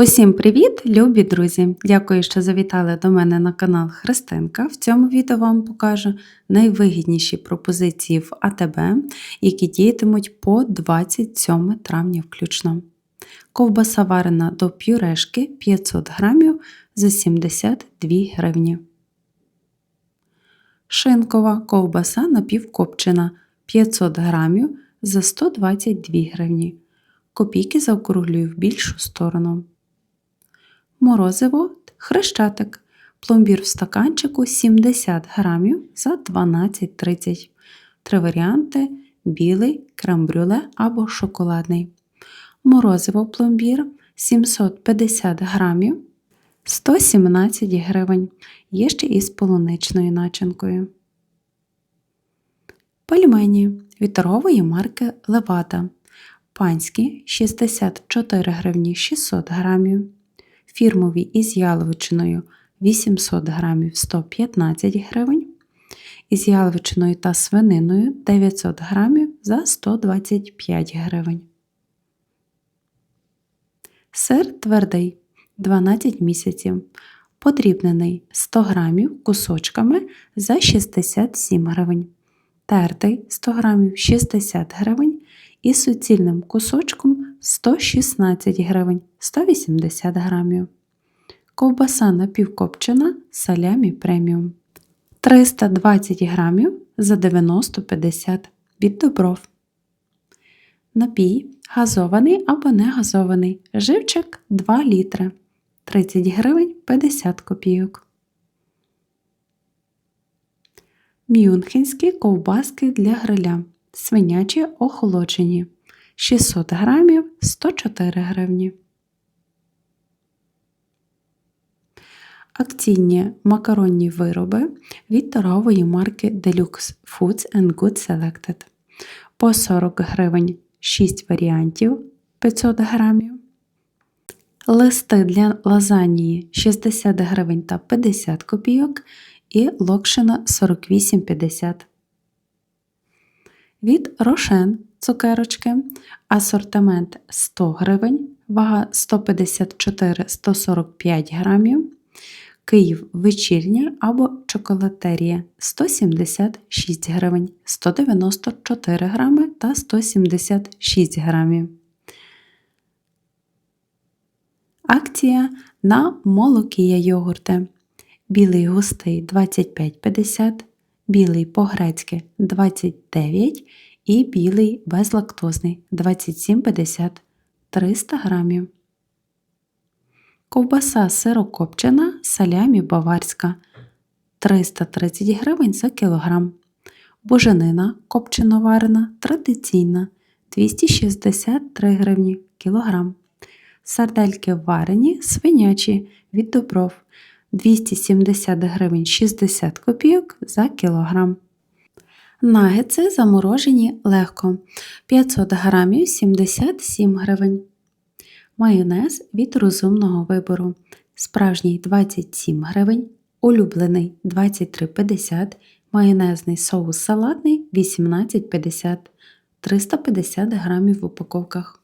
Усім привіт, любі друзі! Дякую, що завітали до мене на канал Христинка. В цьому відео вам покажу найвигідніші пропозиції в АТБ, які діятимуть по 27 травня включно. Ковбаса варена до пюрешки 500 грамів за 72 гривні. Шинкова ковбаса напівкопчена 500 грамів за 122 гривні. Копійки заокруглюю в більшу сторону. Морозиво хрещатик. Пломбір в стаканчику 70 грамів за 12,30. Три варіанти білий, крем-брюле або шоколадний. Морозиво пломбір 750 грамів 117 гривень. Є ще із полуничною начинкою. Пельмені від торгової марки Левада. Панські 64 гривні 600 грамів. Фірмові із яловичиною 800 грамів 115 гривень. Із яловичиною та свининою 900 грамів за 125 гривень. Сир твердий 12 місяців. Подрібнений 100 грамів кусочками за 67 гривень. Тертий 100 грамів 60 гривень і суцільним кусочком 116 гривень 180 грамів. Ковбаса напівкопчена салямі преміум 320 грамів за 90,50 від добров. Напій газований або не газований. Живчик 2 літри 30 гривень 50 копійок. Мюнхенські ковбаски для гриля. Свинячі охолоджені 600 грамів 104 гривні. Акційні макаронні вироби від торгової марки Deluxe Foods and Good Selected. По 40 гривень 6 варіантів 500 грамів. Листи для лазанії 60 гривень та 50 копійок і локшина 48,50. Від Рошен цукерочки асортимент 100 гривень, вага 154-145 грамів. Київ вечірня або чоколатерія 176 гривень, 194 грами та 176 грамів. Акція на молокія йогурти. Білий густий 25,50, білий по-грецьки 29 і білий безлактозний 27,50 300 грамів. Ковбаса сирокопчена салямі баварська 330 гривень за кілограм. Боженина копчено варена традиційна 263 гривні кілограм. Сардельки варені свинячі від добров 270 гривень 60 копійок за кілограм. Нагетси заморожені легко 500 грамів 77 гривень. Майонез від розумного вибору. Справжній 27 гривень, улюблений 23,50, майонезний соус салатний 18,50, 350 грамів в упаковках.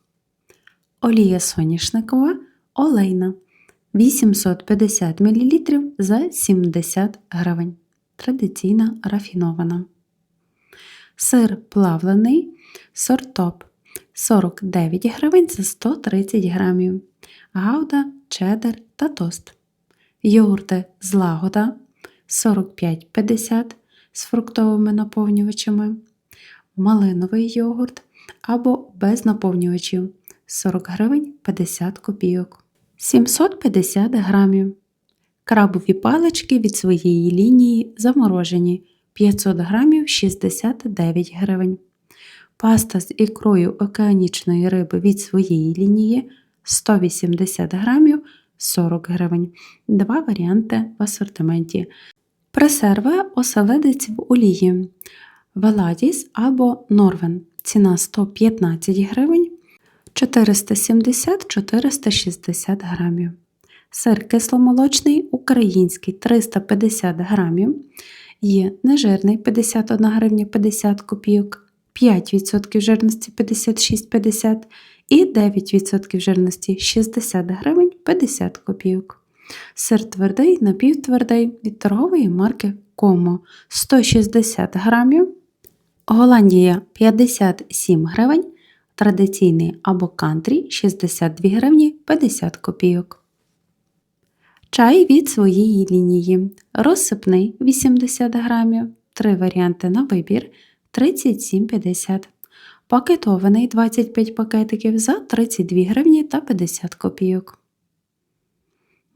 Олія соняшникова олейна 850 мл за 70 гривень. Традиційна рафінована. Сир плавлений сортоп 49 гривень за 130 грамів. Гауда, чеддер та тост. Йогурти злагода 45,50 з фруктовими наповнювачами. Малиновий йогурт або без наповнювачів 40 гривень 50 копійок. 750 грамів. Крабові палички від своєї лінії заморожені 500 грамів 69 гривень. Паста з ікрою океанічної риби від своєї лінії 180 грамів 40 гривень. Два варіанти в асортименті. Пресерви оселедець в олії. Веладіс або Норвен. Ціна 115 гривень 470-460 грамів. Сир кисломолочний український 350 грамів. Є нежирний 51 гривня 50 копійок, 5% жирності 56,50 І 9% жирності 60 гривень 50 копійок. Сир твердий, напівтвердий від торгової марки Комо 160 грамів. Голландія 57 гривень. Традиційний або кантрі 62 гривні 50 копійок. Чай від своєї лінії. Розсипний 80 грамів. Три варіанти на вибір 37,50. Пакетований 25 пакетиків за 32 гривні та 50 копійок.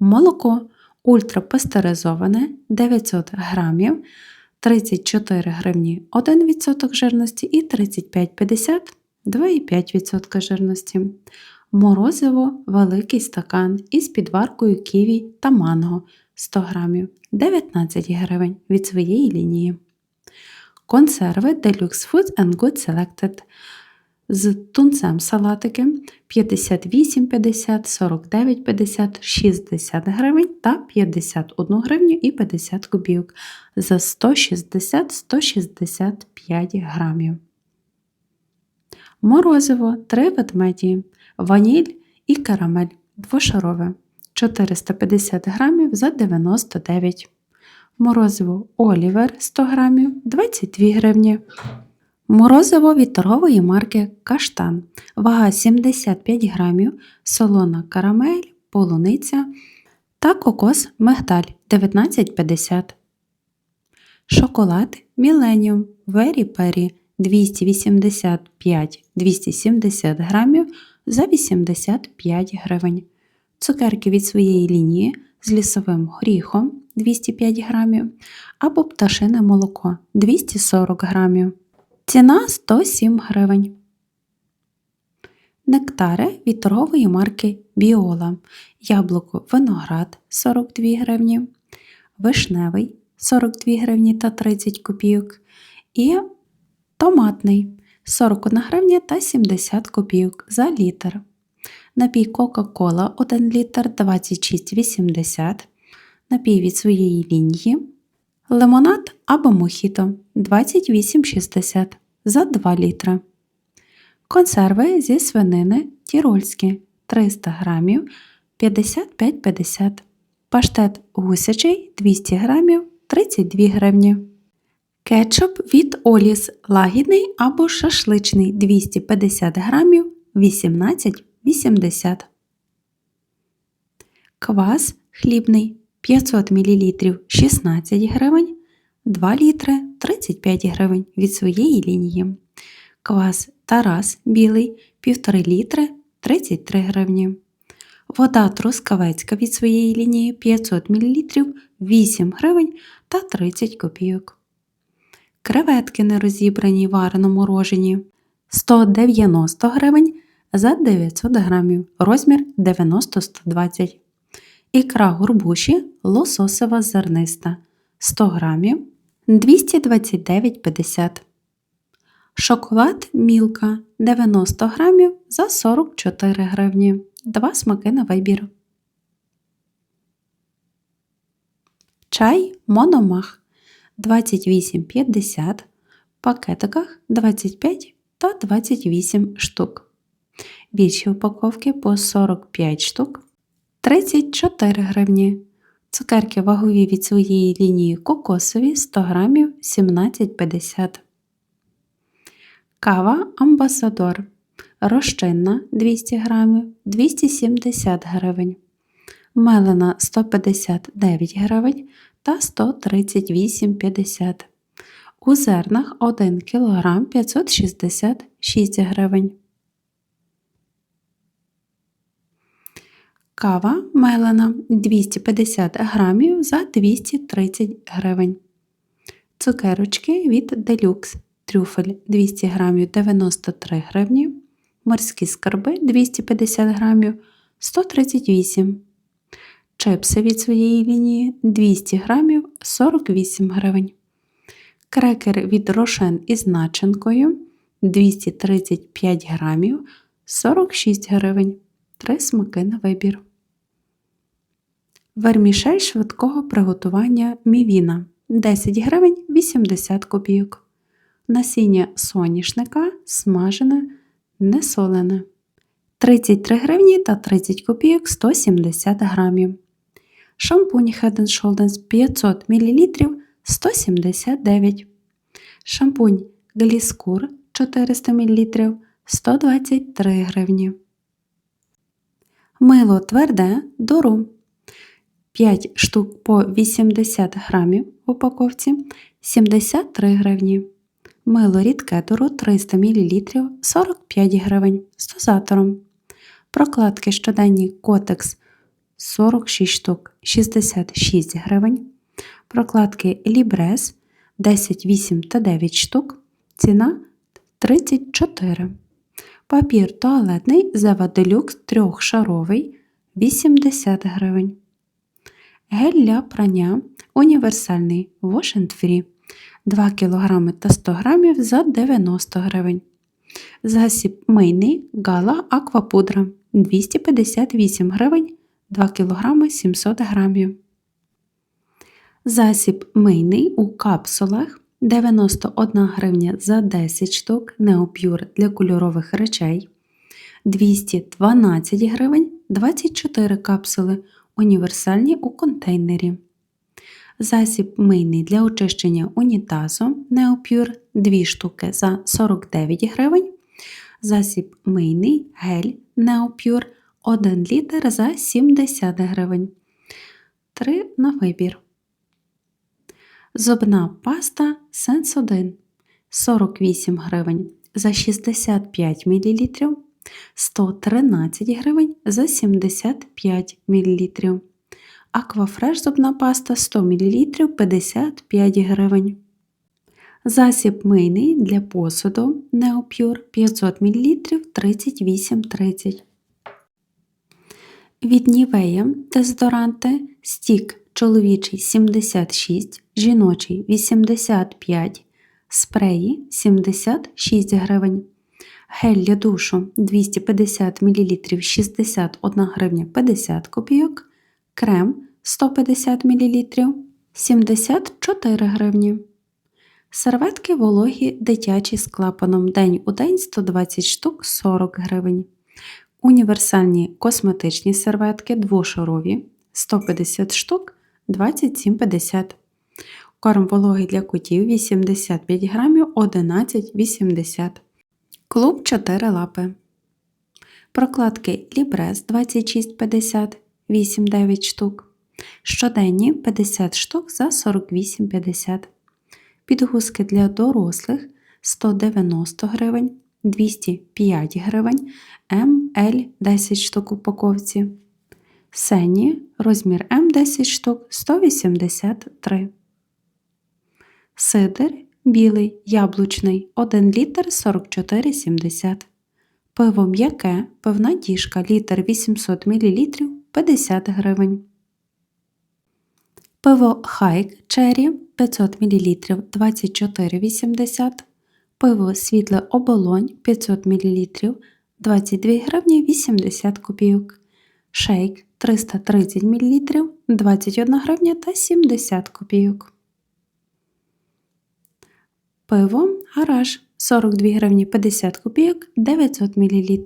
Молоко ультрапастеризоване 900 грамів 34 гривні 1% жирності і 35,50 2,5% жирності. Морозиво великий стакан із підваркою ківі та манго 100 грамів 19 гривень від своєї лінії. Консерви Deluxe Foods and Good Selected з тунцем салатики 58,50, 49,50, 60 гривень та 51 гривню і 50 копійок за 160-165 грамів. Морозиво 3 ведмеді, ваніль і карамель двошарове 450 грамів за 99 Морозиво Олівер 100 грамів 22 гривні. Морозиво від торгової марки Каштан. Вага 75 грамів, солона карамель, полуниця та кокос мигдаль 19,50. Шоколад Millennium Very Perry 285-270 грамів за 85 гривень. Цукерки від своєї лінії з лісовим горіхом 205 грамів або пташине молоко 240 грамів. Ціна 107 гривень. Нектари від торгової марки Біола. Яблуко виноград 42 гривні, вишневий 42 гривні та 30 копійок. І томатний 41 гривня та 70 копійок за літр. Напій Кока-Кола 1 літр 26,80. Напій від своєї лінії. Лимонад або мохіто 28,60 за 2 літри. Консерви зі свинини тірольські 300 грамів 55,50. Паштет гусячий 200 грамів 32 гривні. Кетчуп від Оліс лагідний або шашличний 250 грамів 18,80. Квас хлібний 500 мл 16 гривень, 2 літри 35 гривень від своєї лінії. Квас Тарас білий 1,5 літри 33 гривні. Вода Трускавецька від своєї лінії 500 мл 8 гривень та 30 копійок. Креветки нерозібрані варено морожені. 190 гривень за 900 грамів, розмір 90-120 Ікра горбуші лососева зерниста. 100 грамів 229,50 Шоколад Мілка 90 грамів за 44 гривні. Два смаки на вибір. Чай Мономах 28,50 в пакетиках 25 та 28 штук. Більші упаковки по 45 штук 34 гривні. Цукерки вагові від своєї лінії кокосові 100 грамів 17,50 Кава Амбасадор. Розчинна 200 грамів 270 гривень. Мелена 159 гривень та 138,50 У зернах 1 кг 566 гривень. Кава мелена 250 грамів за 230 гривень. Цукерочки від Deluxe трюфель 200 грамів 93 гривні. Морські скарби 250 грамів 138 Чипси від своєї лінії 200 грамів 48 гривень. Крекер від рошен із начинкою 235 грамів 46 гривень. Три смаки на вибір. Вермішель швидкого приготування мівіна 10 гривень 80 копійок. Насіння соняшника смажене, не солене 33 гривні та 30 копійок 170 грамів. Шампунь Head Shoulders 500 мл 179 Шампунь Гліскур 400 мл 123 гривні. Мило тверде Дору 5 штук по 80 грамів в упаковці 73 гривні. Мило рідке Дору 300 мл 45 гривень з дозатором. Прокладки щоденні Котекс 46 штук 66 гривень. Прокладки Лібрес 10, 8 та 9 штук. Ціна 34. Папір туалетний Зева Делюкс трьохшаровий 80 гривень. Гель для прання універсальний Wash Free 2 кг та 100 г за 90 гривень. Засіб мийний Гала Аквапудра 258 гривень 2 кг 700 грамів. Засіб мийний у капсулах. 91 гривня за 10 штук. Неопюр для кольорових речей. 212 гривень. 24 капсули. Універсальні у контейнері. Засіб мийний для очищення унітазу. Неопюр. 2 штуки за 49 гривень. Засіб мийний. Гель. Неопюр 1 літр за 70 гривень. 3 на вибір. Зубна паста Sensodyne 48 гривень за 65 мл, 113 гривень за 75 мл. Аквафреш зубна паста 100 мл 55 гривень. Засіб мийний для посуду Neopure 500 мл 38,30. Від Нівея дезодоранти стік чоловічий 76, жіночий 85, спреї 76 гривень. Гель для душу 250 мл 61 гривня 50 копійок, крем 150 мл 74 гривні. Серветки вологі дитячі з клапаном день у день 120 штук 40 гривень. Універсальні косметичні серветки двошарові 150 штук 27,50. Корм вологий для котів 85 грамів 11,80. Клуб 4 лапи. Прокладки Лібрес 26,50 8-9 штук. Щоденні 50 штук за 48,50. Підгузки для дорослих 190 гривень, 205 гривень, МЛ 10 штук упаковці. Сені розмір М 10 штук 183. Сидр білий яблучний 1 літр 44,70. Пиво м'яке, пивна діжка літр 800 мл 50 гривень. Пиво Хайк Черрі 500 мл 24,80. Пиво світле оболонь 500 мл 22 гривні 80 копійок. Шейк 330 мл 21 гривня та 70 копійок. Пиво гараж 42 гривні 50 копійок 900 мл.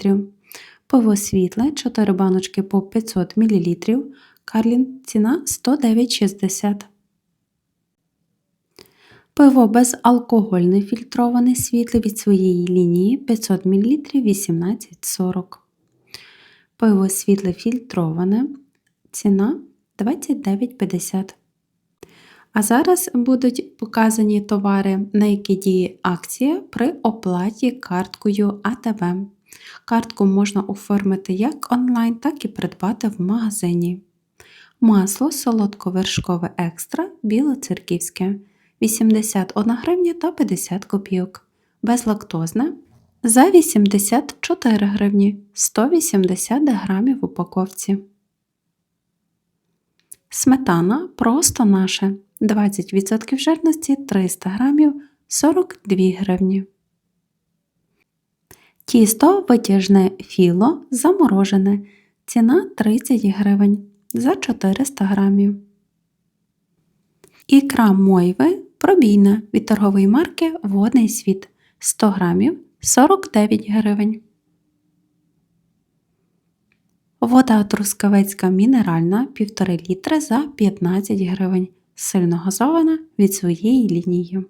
Пиво світле 4 баночки по 500 мл. Карлін ціна 109,60. Пиво безалкогольне фільтроване світле від своєї лінії 500 мл 18,40. Пиво світле фільтроване. Ціна 29,50. А зараз будуть показані товари, на які діє акція при оплаті карткою АТВ. Картку можна оформити як онлайн, так і придбати в магазині. Масло солодковершкове екстра білоцерківське 81 гривня та 50 копійок. Безлактозне за 84 гривні 180 грамів в упаковці. Сметана просто наша 20% жирності 300 грамів 42 гривні. Тісто витяжне філо заморожене. Ціна 30 гривень за 400 грамів. Ікра мойви пробійна від торгової марки Водний світ 100 грамів 49 гривень. Вода трускавецька мінеральна 1,5 літри за 15 гривень. Сильно газована від своєї лінії.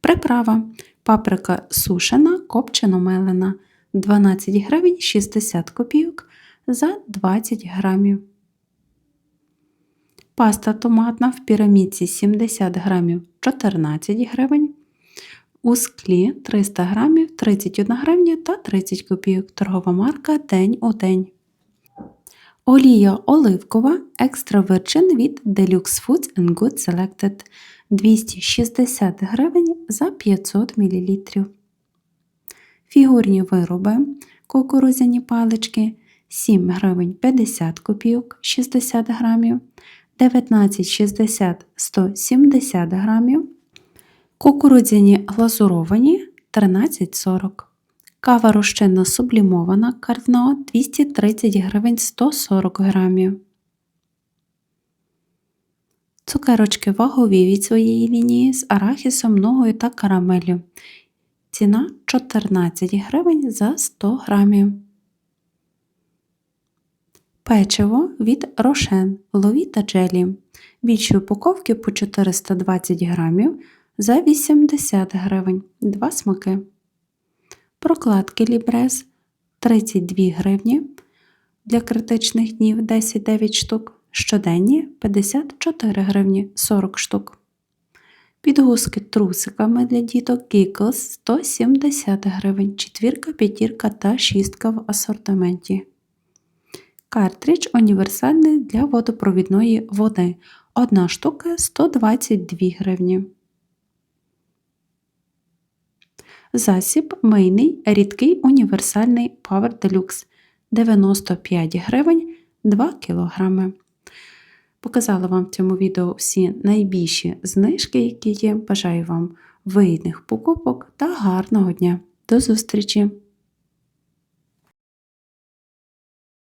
Приправа. Паприка сушена, копчено мелена 12 гривень 60 копійок за 20 грамів. Паста томатна в пірамідці 70 грамів 14 гривень. У склі 300 грамів 31 гривня та 30 копійок. Торгова марка День у день. Олія оливкова Extra Virgin від Deluxe Foods and Good Selected 260 гривень за 500 мл. Фігурні вироби кукурудзяні палички 7 гривень 50 копійок 60 грамів, 19,60 170 грамів, кукурудзяні глазуровані 13,40 Кава розчинна сублімована кардно 230 гривень 140 грамів. Цукерочки вагові від своєї лінії з арахісом, ногою та карамеллю. Ціна 14 гривень за 100 грамів. Печиво від Рошен Лові та Джелі. Більші упаковки по 420 грамів за 80 гривень. Два смаки. Прокладки Лібрес 32 гривні. Для критичних днів 10-9 штук. Щоденні 54 гривні 40 штук. Підгузки трусиками для діток Giggles 170 гривень, четвірка, п'ятірка та шістка в асортименті. Картридж універсальний для водопровідної води. Одна штука 122 гривні. Засіб мийний рідкий універсальний Power Deluxe 95 гривень 2 кг. Показала вам в цьому відео всі найбільші знижки, які є. Бажаю вам вигідних покупок та гарного дня. До зустрічі!